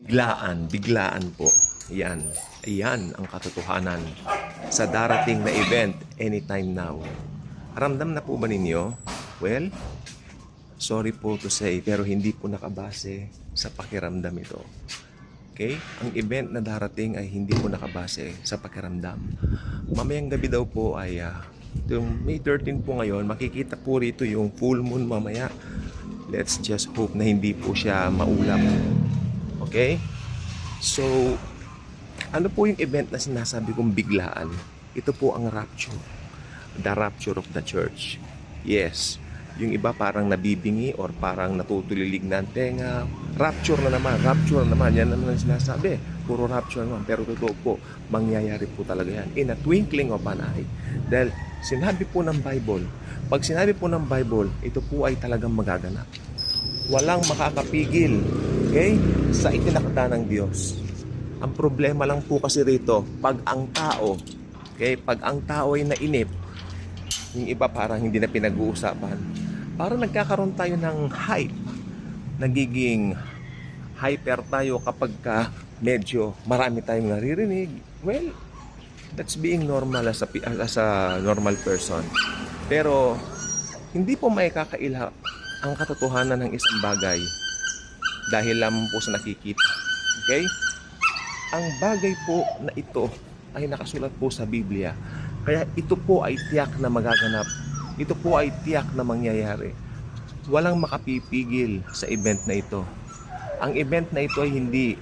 Biglaan, biglaan po. Yan. Yan ang katotohanan sa darating na event anytime now. Ramdam na po ba ninyo? Well, sorry po to say, pero hindi po nakabase sa pakiramdam ito. Okay? Ang event na darating ay hindi po nakabase sa pakiramdam. Mamayang gabi daw po ay yung May 13 po ngayon, makikita po rito yung full moon mamaya. Let's just hope na hindi po siya maulap. Okay? So, ano po yung event na sinasabi kong biglaan? Ito po ang rapture. The rapture of the church. Yes. Yung iba parang nabibingi or parang natutulilig na ang tenga. Rapture na naman, rapture na naman. Yan naman sinasabi. Puro rapture naman. Pero totoo po, mangyayari po talaga yan. In a twinkling of an eye. Dahil sinabi po ng Bible, pag sinabi po ng Bible, ito po ay talagang magaganap. Walang makakapigil okay, sa itinakda ng Diyos. Ang problema lang po kasi rito, pag ang tao, okay, pag ang tao ay nainip, yung iba parang hindi na pinag-uusapan. Parang nagkakaroon tayo ng hype. Nagiging hyper tayo kapag ka medyo marami tayong naririnig. Well, that's being normal as a, as a normal person. Pero, hindi po may kakaila ang katotohanan ng isang bagay dahil lamang po sa nakikita. Okay? Ang bagay po na ito ay nakasulat po sa Biblia. Kaya ito po ay tiyak na magaganap. Ito po ay tiyak na mangyayari. Walang makapipigil sa event na ito. Ang event na ito ay hindi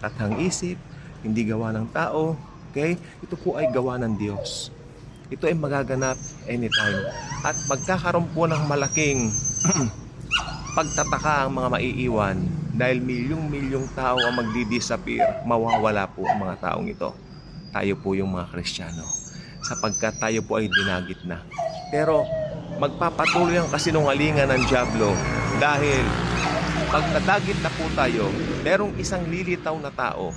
tathang isip, hindi gawa ng tao, okay? Ito po ay gawa ng Diyos. Ito ay magaganap anytime. At magkakaroon po ng malaking pagtataka ang mga maiiwan dahil milyong-milyong tao ang magdi-disappear, mawawala po ang mga taong ito. Tayo po yung mga Kristiyano sapagkat tayo po ay dinagit na. Pero magpapatuloy ang kasinungalingan ng Diablo dahil pag nadagit na po tayo, merong isang lilitaw na tao.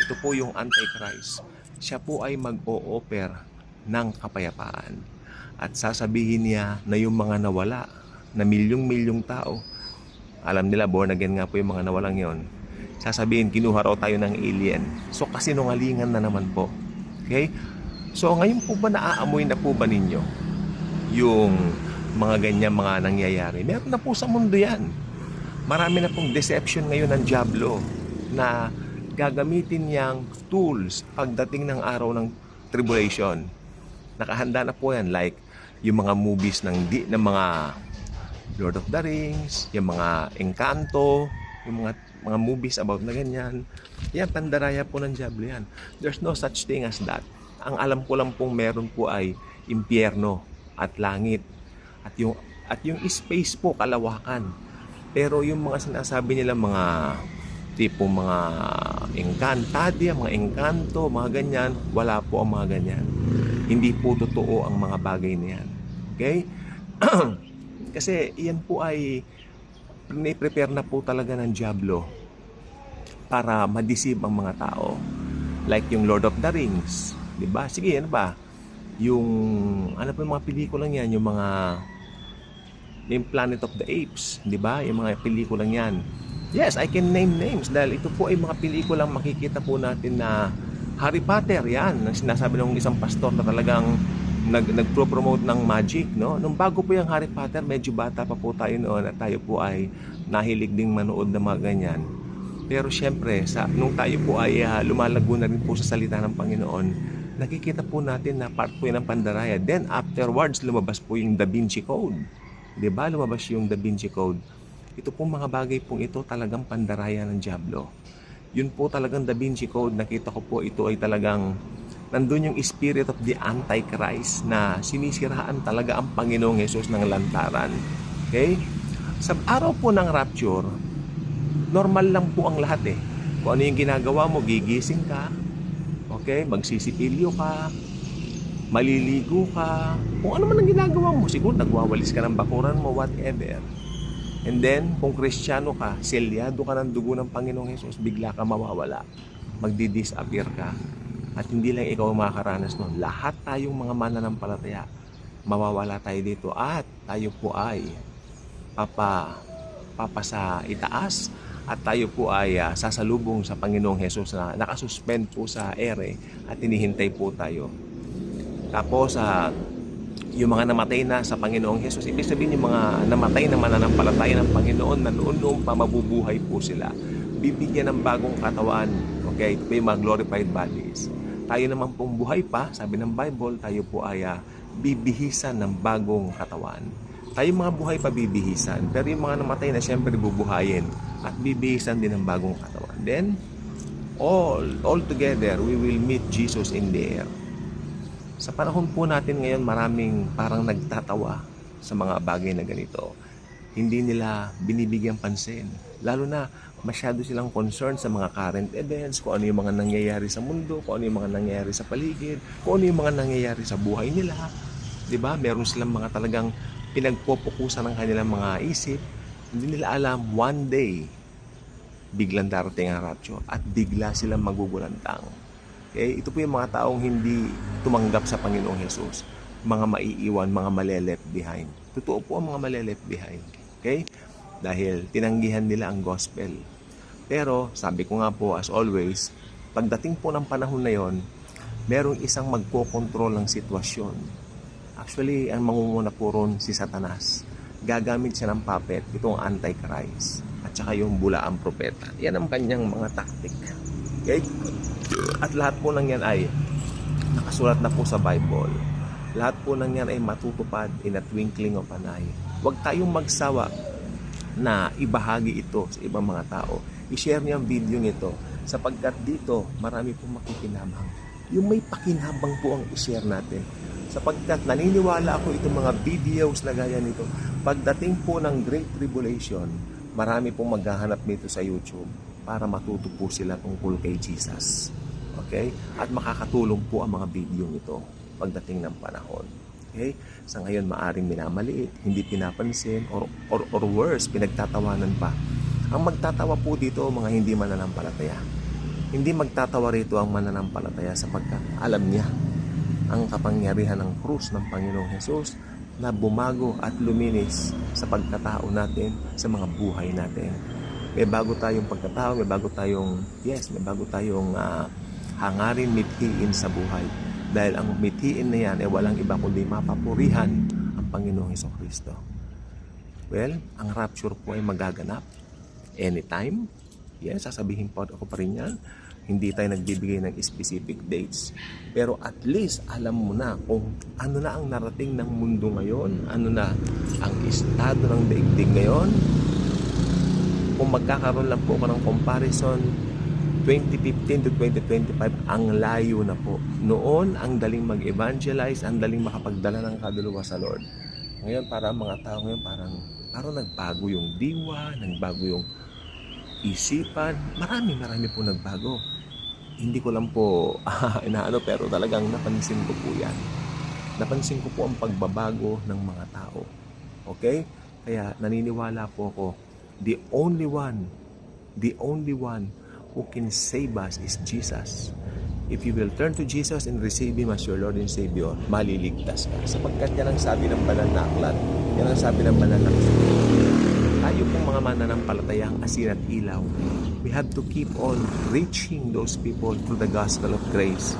Ito po yung Antichrist. Siya po ay mag-o-offer ng kapayapaan. At sasabihin niya na yung mga nawala, na milyong-milyong tao, alam nila born again nga po yung mga nawalang yon. Sasabihin, kinuha raw tayo ng alien. So, kasinungalingan na naman po. Okay? So, ngayon po ba naaamoy na po ba ninyo yung mga ganyan mga nangyayari? Meron na po sa mundo yan. Marami na pong deception ngayon ng Diablo na gagamitin niyang tools pagdating ng araw ng tribulation. Nakahanda na po yan like yung mga movies ng di ng mga Lord of the Rings, yung mga Encanto, yung mga mga movies about na ganyan. Yan, pandaraya po ng Diablo yan. There's no such thing as that. Ang alam ko lang pong meron po ay impyerno at langit. At yung at yung space po kalawakan. Pero yung mga sinasabi nila mga tipo mga engkantadia, mga engkanto, mga ganyan, wala po ang mga ganyan. Hindi po totoo ang mga bagay na yan. Okay? Kasi yan po ay prepare na po talaga ng Diablo para ma-deceive ang mga tao. Like yung Lord of the Rings, 'di ba? Sige, ano ba? Yung ano pa yung mga pelikulang yan, yung mga yung Planet of the Apes, 'di ba? Yung mga pelikulang yan. Yes, I can name names dahil ito po ay mga pelikulang makikita po natin na Harry Potter, yan. Ang sinasabi ng isang pastor na talagang nag nagpro-promote ng magic, no? Nung bago po yung Harry Potter, medyo bata pa po tayo noon at tayo po ay nahilig ding manood ng mga ganyan. Pero syempre, sa nung tayo po ay ah, lumalago na rin po sa salita ng Panginoon, nakikita po natin na part po yun ng pandaraya. Then afterwards, lumabas po yung Da Vinci Code. ba? Lumabas yung Da Vinci Code. Ito pong mga bagay pong ito talagang pandaraya ng Diablo. Yun po talagang Da Vinci Code. Nakita ko po ito ay talagang nandun yung spirit of the Antichrist na sinisiraan talaga ang Panginoong Yesus ng lantaran. Okay? Sa araw po ng rapture, normal lang po ang lahat eh. Kung ano yung ginagawa mo, gigising ka, okay, magsisipilyo ka, maliligo ka, kung ano man ang ginagawa mo, siguro nagwawalis ka ng bakuran mo, whatever. And then, kung kristyano ka, selyado ka ng dugo ng Panginoong Hesus, bigla ka mawawala. Magdi-disappear ka. At hindi lang ikaw makakaranas nun. Lahat tayong mga mananampalataya, mawawala tayo dito. At tayo po ay papa, papa sa itaas at tayo po ay ah, sasalubong sa Panginoong Hesus na nakasuspend po sa ere at hinihintay po tayo. Tapos, ah, yung mga namatay na sa Panginoong Hesus, ibig sabihin yung mga namatay na mananampalataya ng Panginoon na noon noon pa mabubuhay po sila. Bibigyan ng bagong katawan. Okay, ito mga glorified bodies. Tayo naman pong buhay pa, sabi ng Bible, tayo po ay ah, bibihisan ng bagong katawan. Tayo mga buhay pa bibihisan, pero yung mga namatay na siyempre bubuhayin at bibihisan din ng bagong katawan. Then, all, all together, we will meet Jesus in the air. Sa panahon po natin ngayon, maraming parang nagtatawa sa mga bagay na ganito. Hindi nila binibigyan pansin. Lalo na masyado silang concerned sa mga current events, kung ano yung mga nangyayari sa mundo, kung ano yung mga nangyayari sa paligid, kung ano yung mga nangyayari sa buhay nila. 'Di ba? Meron silang mga talagang pinagpopokusan ng kanilang mga isip. Hindi nila alam one day biglang darating ang rapture at bigla silang magugulantang. Okay? Ito po yung mga taong hindi tumanggap sa Panginoong Hesus. Mga maiiwan, mga male-left behind. Totoo po ang mga male-left behind. Okay? Dahil tinanggihan nila ang gospel. Pero, sabi ko nga po, as always, pagdating po ng panahon na yon, merong isang magkokontrol ng sitwasyon. Actually, ang mangunguna po ron si Satanas. Gagamit siya ng puppet, itong Antichrist. At saka yung bulaang propeta. Yan ang kanyang mga taktik. Okay? At lahat po ng yan ay nakasulat na po sa Bible. Lahat po ng yan ay matutupad in a twinkling of an eye. Huwag tayong magsawa na ibahagi ito sa ibang mga tao. I-share niyo ang video ito sapagkat dito marami pong makikinabang. Yung may pakinabang po ang i-share natin. Sapagkat naniniwala ako itong mga videos na gaya nito. Pagdating po ng Great Tribulation, marami pong maghahanap nito sa YouTube para matuto po sila tungkol kay Jesus. Okay? At makakatulong po ang mga video nito pagdating ng panahon. Okay? Sa ngayon, maaring minamaliit, hindi pinapansin, or, or, or worse, pinagtatawanan pa. Ang magtatawa po dito, mga hindi mananampalataya. Hindi magtatawa rito ang mananampalataya sapagkat alam niya ang kapangyarihan ng krus ng Panginoong Hesus na bumago at luminis sa pagkatao natin, sa mga buhay natin. May bago tayong pagkatao, may bago tayong, yes, may bago tayong ah, hangarin mithiin sa buhay. Dahil ang mithiin na yan ay walang iba kundi mapapurihan ang Panginoong Heso Kristo. Well, ang rapture po ay magaganap anytime. Yes, sasabihin po ako pa rin yan. Hindi tayo nagbibigay ng specific dates. Pero at least alam mo na kung ano na ang narating ng mundo ngayon, ano na ang estado ng daigdig ngayon. Kung magkakaroon lang po ako ng comparison, 2015 to 2025, ang layo na po. Noon, ang daling mag-evangelize, ang daling makapagdala ng kaduluwa sa Lord. Ngayon, para ang mga tao ngayon, parang, parang nagbago yung diwa, nagbago yung isipan. Marami, marami po nagbago. Hindi ko lang po inaano, pero talagang napansin ko po yan. Napansin ko po ang pagbabago ng mga tao. Okay? Kaya naniniwala po ako, the only one, the only one who can save us is Jesus. If you will turn to Jesus and receive Him as your Lord and Savior, maliligtas ka. Sapagkat yan ang sabi ng banal na aklat. Yan ang sabi ng banal na aklat. Tayo pong mga mananampalataya ang asin at ilaw. We have to keep on reaching those people through the gospel of grace.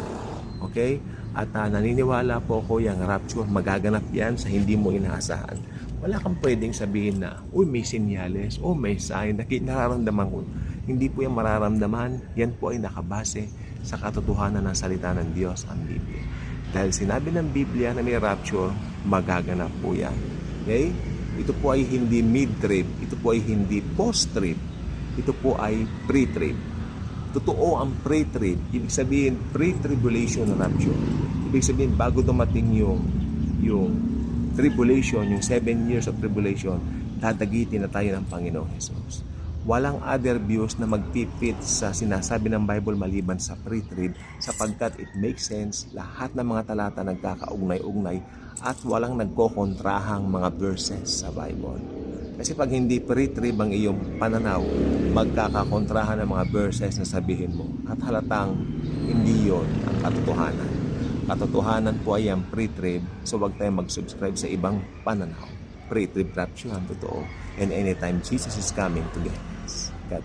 Okay? At ah, naniniwala po ako yung rapture, magaganap yan sa hindi mo inaasahan. Wala kang pwedeng sabihin na, uy, may sinyales, o may sign, nakit nararamdaman ko. Hindi po yan mararamdaman, yan po ay nakabase sa katotohanan ng salita ng Diyos, ang Biblia. Dahil sinabi ng Biblia na may rapture, magaganap po yan. Okay? Ito po ay hindi mid-trip, ito po ay hindi post-trip, ito po ay pre-trip. Totoo ang pre-trip, ibig sabihin pre-tribulation rapture. Ibig sabihin bago dumating yung yung tribulation, yung seven years of tribulation, dadagitin na tayo ng Panginoong Jesus. Walang other views na magpipit sa sinasabi ng Bible maliban sa pre-trib sapagkat it makes sense lahat ng mga talata nagkakaugnay-ugnay at walang nagkokontrahang mga verses sa Bible. Kasi pag hindi pre-trib ang iyong pananaw, magkakakontrahan ng mga verses na sabihin mo at halatang hindi yon ang katotohanan. Katotohanan po ay ang pre-trib, so wag tayong mag-subscribe sa ibang pananaw. Pre-trib rapture ang totoo. And anytime Jesus is coming to But